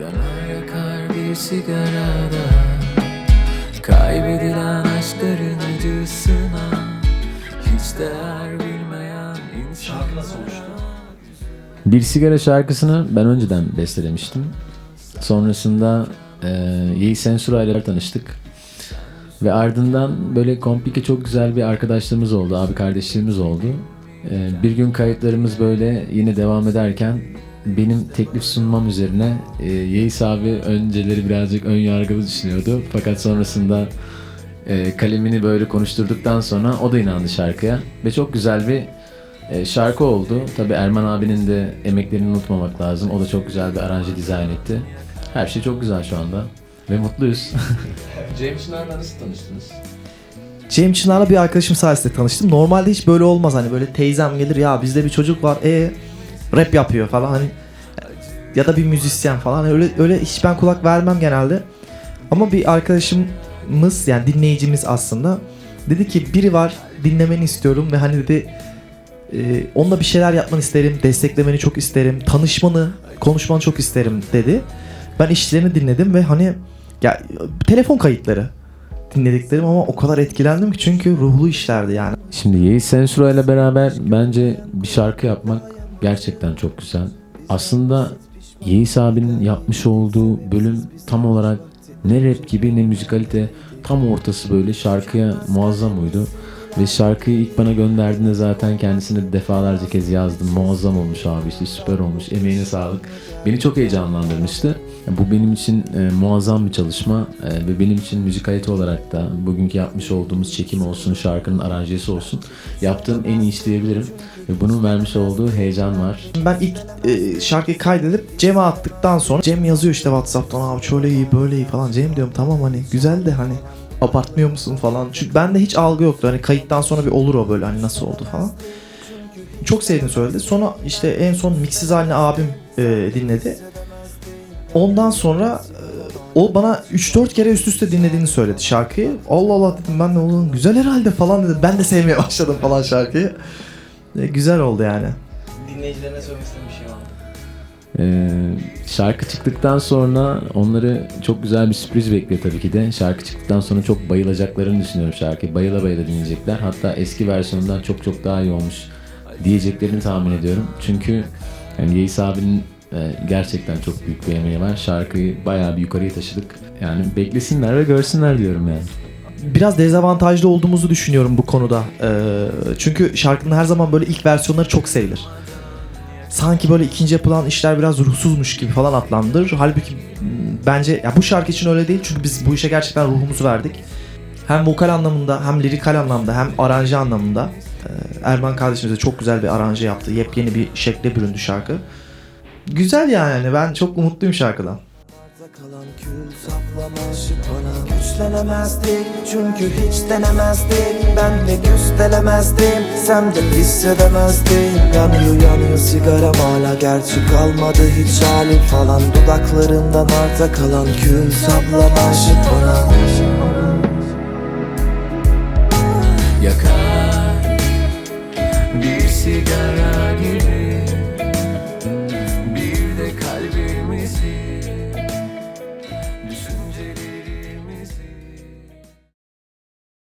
Yanar yakar bir sigarada Kaybedilen aşkların acısına Hiç değer bilmeyen insan Şarkı nasıl oluştu? Bir sigara şarkısını ben önceden bestelemiştim. Sonrasında e, Yeğiz Sensura ile tanıştık. Ve ardından böyle komplike çok güzel bir arkadaşlığımız oldu, abi kardeşliğimiz oldu. E, bir gün kayıtlarımız böyle yine devam ederken benim teklif sunmam üzerine e, Yeğiz abi önceleri birazcık ön yargılı düşünüyordu. Fakat sonrasında e, kalemini böyle konuşturduktan sonra o da inandı şarkıya. Ve çok güzel bir e, şarkı oldu. Tabi Erman abinin de emeklerini unutmamak lazım. O da çok güzel bir aranje dizayn etti. Her şey çok güzel şu anda. Ve mutluyuz. Cem Çınar'la nasıl tanıştınız? Cem Çınar'la bir arkadaşım sayesinde tanıştım. Normalde hiç böyle olmaz hani böyle teyzem gelir ya bizde bir çocuk var e rap yapıyor falan hani ya da bir müzisyen falan Hani öyle öyle hiç ben kulak vermem genelde. Ama bir arkadaşımız yani dinleyicimiz aslında dedi ki biri var dinlemeni istiyorum ve hani dedi e, onunla bir şeyler yapmanı isterim, desteklemeni çok isterim, tanışmanı, konuşmanı çok isterim dedi. Ben işlerini dinledim ve hani ya telefon kayıtları dinlediklerim ama o kadar etkilendim ki çünkü ruhlu işlerdi yani. Şimdi Yeğiz Sensura ile beraber bence bir şarkı yapmak gerçekten çok güzel. Aslında Yeğiz abinin yapmış olduğu bölüm tam olarak ne rap gibi ne müzikalite tam ortası böyle şarkıya muazzam uydu. Ve şarkıyı ilk bana gönderdiğinde zaten kendisine defalarca kez yazdım. Muazzam olmuş abi işte süper olmuş emeğine sağlık. Beni çok heyecanlandırmıştı. Bu benim için e, muazzam bir çalışma e, ve benim için müzikalite olarak da bugünkü yapmış olduğumuz çekim olsun, şarkının aranjesi olsun yaptığım en iyi iş diyebilirim. Ve bunun vermiş olduğu heyecan var. Ben ilk e, şarkıyı kaydedip Cem'e attıktan sonra Cem yazıyor işte Whatsapp'tan abi şöyle iyi böyle iyi falan. Cem diyorum tamam hani güzel de hani abartmıyor musun falan. Çünkü bende hiç algı yoktu. Hani kayıttan sonra bir olur o böyle hani nasıl oldu falan. Çok sevdiğini söyledi. Sonra işte en son miksiz halini abim e, dinledi. Ondan sonra e, o bana 3-4 kere üst üste dinlediğini söyledi şarkıyı. Allah Allah dedim ben de oğlum güzel herhalde falan dedim. Ben de sevmeye başladım falan şarkıyı. E, güzel oldu yani. Dinleyicilerine söylemek istediğim bir şey var? Ee, şarkı çıktıktan sonra onları çok güzel bir sürpriz bekliyor tabii ki de. Şarkı çıktıktan sonra çok bayılacaklarını düşünüyorum şarkıyı. Bayıla bayıla dinleyecekler. Hatta eski versiyonundan çok çok daha iyi olmuş diyeceklerini tahmin ediyorum. Çünkü yani Yeis abinin e, gerçekten çok büyük bir emeği var. Şarkıyı bayağı bir yukarıya taşıdık. Yani beklesinler ve görsünler diyorum yani. biraz dezavantajlı olduğumuzu düşünüyorum bu konuda. Ee, çünkü şarkının her zaman böyle ilk versiyonları çok sevilir. Sanki böyle ikinci yapılan işler biraz ruhsuzmuş gibi falan adlandırır. Halbuki m, bence ya bu şarkı için öyle değil çünkü biz bu işe gerçekten ruhumuzu verdik. Hem vokal anlamında hem lirikal anlamda hem aranje anlamında. Ee, Erman kardeşimiz de çok güzel bir aranje yaptı. Yepyeni bir şekle büründü şarkı. Güzel yani ben çok umutluyum şarkıdan. kalan kül saplamış bana. Güçlenemezdik çünkü hiç denemezdik Ben de güçlenemezdim sen de hissedemezdin Yanıyor yanıyor sigaram hala gerçi kalmadı hiç halim falan. Dudaklarından arta kalan kül saplamış bana. Yakar Bir sigara